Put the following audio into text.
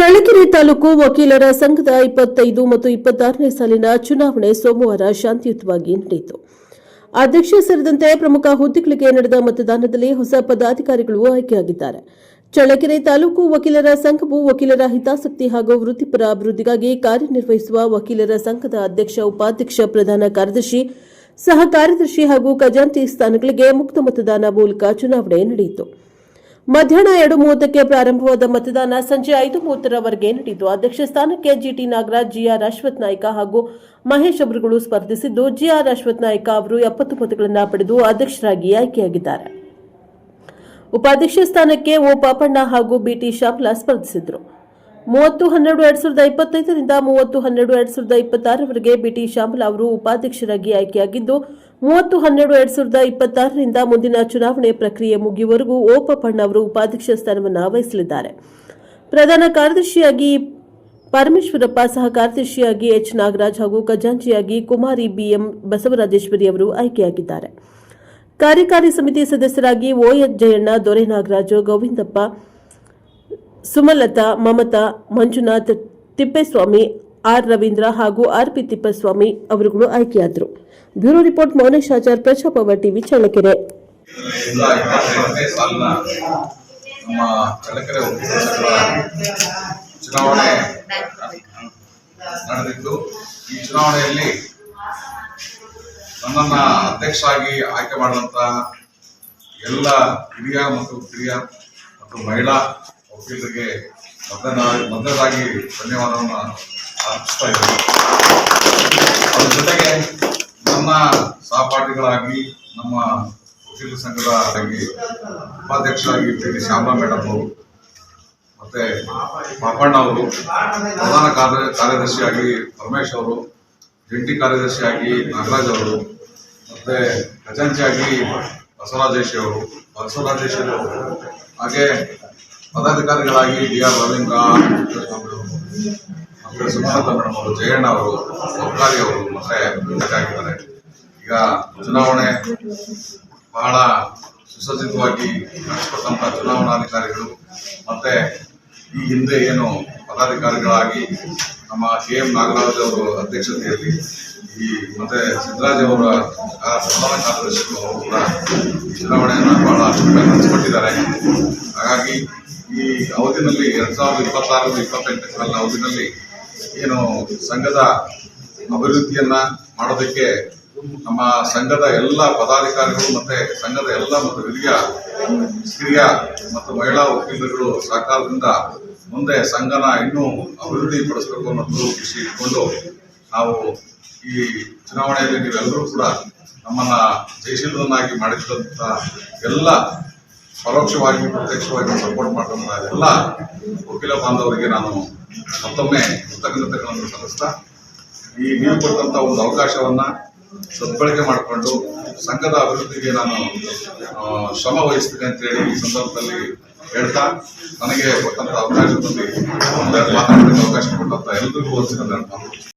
ಚಳ್ಳಕೆರೆ ತಾಲೂಕು ವಕೀಲರ ಸಂಘದ ಇಪ್ಪತ್ತೈದು ಮತ್ತು ಇಪ್ಪತ್ತಾರನೇ ಸಾಲಿನ ಚುನಾವಣೆ ಸೋಮವಾರ ಶಾಂತಿಯುತವಾಗಿ ನಡೆಯಿತು. ಅಧ್ಯಕ್ಷ ಸೇರಿದಂತೆ ಪ್ರಮುಖ ಹುದ್ದೆಗಳಿಗೆ ನಡೆದ ಮತದಾನದಲ್ಲಿ ಹೊಸ ಪದಾಧಿಕಾರಿಗಳು ಆಯ್ಕೆಯಾಗಿದ್ದಾರೆ. ಚಳ್ಳಕೆರೆ ತಾಲೂಕು ವಕೀಲರ ಸಂಘವು ವಕೀಲರ ಹಿತಾಸಕ್ತಿ ಹಾಗೂ ವೃತ್ತಿಪರ ಅಭಿವೃದ್ಧಿಗಾಗಿ ಕಾರ್ಯನಿರ್ವಹಿಸುವ ವಕೀಲರ ಸಂಘದ ಅಧ್ಯಕ್ಷ, ಉಪಾಧ್ಯಕ್ಷ, ಪ್ರಧಾನ ಕಾರ್ಯದರ್ಶಿ, ಸಹ ಕಾರ್ಯದರ್ಶಿ ಹಾಗೂ ಖಜಾಂತಿ ಸ್ಥಾನಗಳಿಗೆ ಮುಕ್ತ ಮತದಾನ ಮೂಲಕ ಚುನಾವಣೆ ನಡೆಯಿತು. ಮಧ್ಯಾಹ್ನ ಎರಡು ಮೂವತ್ತಕ್ಕೆ ಪ್ರಾರಂಭವಾದ ಮತದಾನ ಸಂಜೆ ಐದು ಮೂವತ್ತರವರೆಗೆ ನಡೆಯಿತು ಅಧ್ಯಕ್ಷ ಸ್ಥಾನಕ್ಕೆ ಜಿಟಿ ನಾಗರಾಜ್, ಜಿಆರ್ ಅಶ್ವಥ್ ನಾಯ್ಕ ಹಾಗೂ ಮಹೇಶ್ ಅವರುಗಳು ಸ್ಪರ್ಧಿಸಿದ್ದು, ಜಿಆರ್ ಅಶ್ವಥ್ ನಾಯ್ಕ ಅವರು ಎಪ್ಪತ್ತು ಮತಗಳನ್ನು ಪಡೆದು ಅಧ್ಯಕ್ಷರಾಗಿ ಆಯ್ಕೆಯಾಗಿದ್ದಾರೆ. ಉಪಾಧ್ಯಕ್ಷ ಸ್ಥಾನಕ್ಕೆ ಓ ಪಾಪಣ್ಣ ಹಾಗೂ ಬಿಟಿ ಶಾಪ್ಲಾ ಸ್ಪರ್ಧಿಸಿದರು. ಮೂವತ್ತು ಹನ್ನೆರಡು ಎರಡ್ ಸಾವಿರದ ಇಪ್ಪತ್ತೈದರಿಂದ ಮೂವತ್ತು ಹನ್ನೆರಡು ಎರಡ್ ಸಾವಿರದ ಇಪ್ಪತ್ತಾರರವರೆಗೆ ಬಿಟಿ ಶ್ಯಾಮಲಾ ಅವರು ಉಪಾಧ್ಯಕ್ಷರಾಗಿ ಆಯ್ಕೆಯಾಗಿದ್ದು ಮೂವತ್ತು ಹನ್ನೆರಡು ಎರಡ್ ಸಾವಿರದ ಇಪ್ಪತ್ತಾರರಿಂದ ಮುಂದಿನ ಚುನಾವಣೆ ಪ್ರಕ್ರಿಯೆ ಮುಗಿಯುವವರೆಗೂ ಓ ಅವರು ಉಪಾಧ್ಯಕ್ಷ ಸ್ಥಾನವನ್ನು ವಹಿಸಲಿದ್ದಾರೆ. ಪ್ರಧಾನ ಕಾರ್ಯದರ್ಶಿಯಾಗಿ ಪರಮೇಶ್ವರಪ್ಪ ಸಹ ಕಾರ್ಯದರ್ಶಿಯಾಗಿ ಎಚ್. ನಾಗರಾಜ್ ಹಾಗೂ ಖಜಾಂಚಿಯಾಗಿ ಕುಮಾರಿ ಬಿಎಂ ಬಸವರಾಜೇಶ್ವರಿ ಅವರು ಆಯ್ಕೆಯಾಗಿದ್ದಾರೆ. ಕಾರ್ಯಕಾರಿ ಸಮಿತಿ ಸದಸ್ಯರಾಗಿ ಓಎಚ್ ಜಯಣ್ಣ ದೊರೆ ನಾಗರಾಜು, ಗೋವಿಂದಪ್ಪ, ಸುಮಲತಾ, ಮಮತಾ, ಮಂಜುನಾಥ್, ತಿಪ್ಪೇಸ್ವಾಮಿ ಆರ್ ರವೀಂದ್ರ ಹಾಗೂ ಆರ್ ಪಿ ತಿಪ್ಪಸ್ವಾಮಿ ಅವರುಗಳು ಆಯ್ಕೆಯಾದರು. ಬ್ಯೂರೋ ರಿಪೋರ್ಟ್, ಮೌನೇಶ್ ಆಚಾರ್ ಪ್ರಜಾಪವ ಟಿವಿ, ಚಳ್ಳಕೆರೆ. ಚುನಾವಣೆ ನಡೆದಿದ್ದು, ಈ ಚುನಾವಣೆಯಲ್ಲಿ ನನ್ನನ್ನ ಅಧ್ಯಕ್ಷರಾಗಿ ಆಯ್ಕೆ ಮಾಡಿದಂತ ಎಲ್ಲ ಹಿರಿಯ ಮತ್ತು ಕಿರಿಯ ಮತ್ತು ಮಹಿಳಾ ವಕೀಲರಿಗೆ ಮೊದಲಾಗಿ ಧನ್ಯವಾದವನ್ನು ಅದ್ರ ಜೊತೆಗೆ ನಮ್ಮ ಸಹಪಾಠಿಗಳಾಗಿ ನಮ್ಮ ವಕೀಲ ಸಂಘದ ಉಪಾಧ್ಯಕ್ಷರಾಗಿ ಟಿ ಶ್ಯಾಮಲಾ ಮೇಡಮ್ ಅವರು, ಮತ್ತೆ ಪಾಪಣ್ಣ ಅವರು, ಪ್ರಧಾನ ಕಾರ್ಯ, ಕಾರ್ಯದರ್ಶಿಯಾಗಿ ಪರಮೇಶ್ ಅವರು, ಜಂಟಿ ಕಾರ್ಯದರ್ಶಿಯಾಗಿ ನಾಗರಾಜ್ ಅವರು, ಮತ್ತೆ ಖಜಾಂಚಿಯಾಗಿ ಬಸವರಾಜೇಶಿ ಅವರು ಬಸವರಾಜೇಶಿ ಅವರು, ಹಾಗೆ ಪದಾಧಿಕಾರಿಗಳಾಗಿ ಡಿ ಆರ್ ರವೀಂದ್ರ ಅವರು ಸುಮಲತಾ ಅವರು ಜಯಣ್ಣ ಅವರು ಸರ್ಕಾರಿ ಅವರು ಮತ್ತೆ ಆಗಿದ್ದಾರೆ. ಈಗ ಚುನಾವಣೆ ಬಹಳ ಸುಸಜ್ಜಿತವಾಗಿ ನಡೆಸಿಕೊಟ್ಟಂತ ಚುನಾವಣಾಧಿಕಾರಿಗಳು ಮತ್ತೆ ಈ ಹಿಂದೆ ಏನು ಪದಾಧಿಕಾರಿಗಳಾಗಿ ನಮ್ಮ ಕೆ ಎಂ ನಾಗರಾಜ್ ಅವರು ಅಧ್ಯಕ್ಷತೆಯಲ್ಲಿ ಈ ಮತ್ತೆ ಸಿದ್ದರಾಜ್ ಅವರ ಪ್ರಧಾನ ಕಾರ್ಯದರ್ಶಿಗಳು ಅವರು ಕೂಡ ಚುನಾವಣೆಯನ್ನು ಬಹಳ ನಡೆಸಿಕೊಟ್ಟಿದ್ದಾರೆ. ಹಾಗಾಗಿ ಈ ಅವಧಿನಲ್ಲಿ ಎರಡ್ ಸಾವಿರದ ಇಪ್ಪತ್ತಾರು ಇಪ್ಪತ್ತೆಂಟು ಅವಧಿನಲ್ಲಿ ಏನು ಸಂಘದ ಅಭಿವೃದ್ಧಿಯನ್ನ ಮಾಡೋದಕ್ಕೆ ನಮ್ಮ ಸಂಘದ ಎಲ್ಲ ಪದಾಧಿಕಾರಿಗಳು ಮತ್ತೆ ಸಂಘದ ಎಲ್ಲ ಮತ್ತು ಹಿರಿಯ ಹಿರಿಯ ಮತ್ತು ಮಹಿಳಾ ವಕೀಲರುಗಳು ಸಹಕಾರದಿಂದ ಮುಂದೆ ಸಂಘನ ಇನ್ನೂ ಅಭಿವೃದ್ಧಿ ಪಡಿಸಬೇಕು ಅನ್ನೋದು ಖುಷಿ ಇಟ್ಕೊಂಡು ನಾವು ಈ ಚುನಾವಣೆಯಲ್ಲಿ ನೀವೆಲ್ಲರೂ ಕೂಡ ನಮ್ಮನ್ನ ಜಯಶೀಲರನ್ನಾಗಿ ಮಾಡಿದಂತ ಎಲ್ಲ ಪರೋಕ್ಷವಾಗಿ, ಪ್ರತ್ಯಕ್ಷವಾಗಿ ಸಪೋರ್ಟ್ ಮಾಡಿದಂಥ ಎಲ್ಲ ವಕೀಲ ಬಾಂಧವರಿಗೆ ನಾನು ಮತ್ತೊಮ್ಮೆ ಕೃತಜ್ಞತೆಗಳನ್ನು ಸಲ್ಲಿಸ್ತಾ, ಈ ನೀವು ಕೊಟ್ಟಂತ ಒಂದು ಅವಕಾಶವನ್ನ ಸದ್ಬಳಕೆ ಮಾಡಿಕೊಂಡು ಸಂಘದ ಅಭಿವೃದ್ಧಿಗೆ ನಾನು ಶ್ರಮ ವಹಿಸ್ತೀನಿ ಅಂತೇಳಿ ಈ ಸಂದರ್ಭದಲ್ಲಿ ಹೇಳ್ತಾ, ನನಗೆ ಕೊಟ್ಟಂತ ಅವಕಾಶದಲ್ಲಿ ಮಾತಾಡೋದಕ್ಕೆ ಅವಕಾಶ ಕೊಟ್ಟಂತ ಎಲ್ರಿಗೂ ವಂದನೆಗಳನ್ನು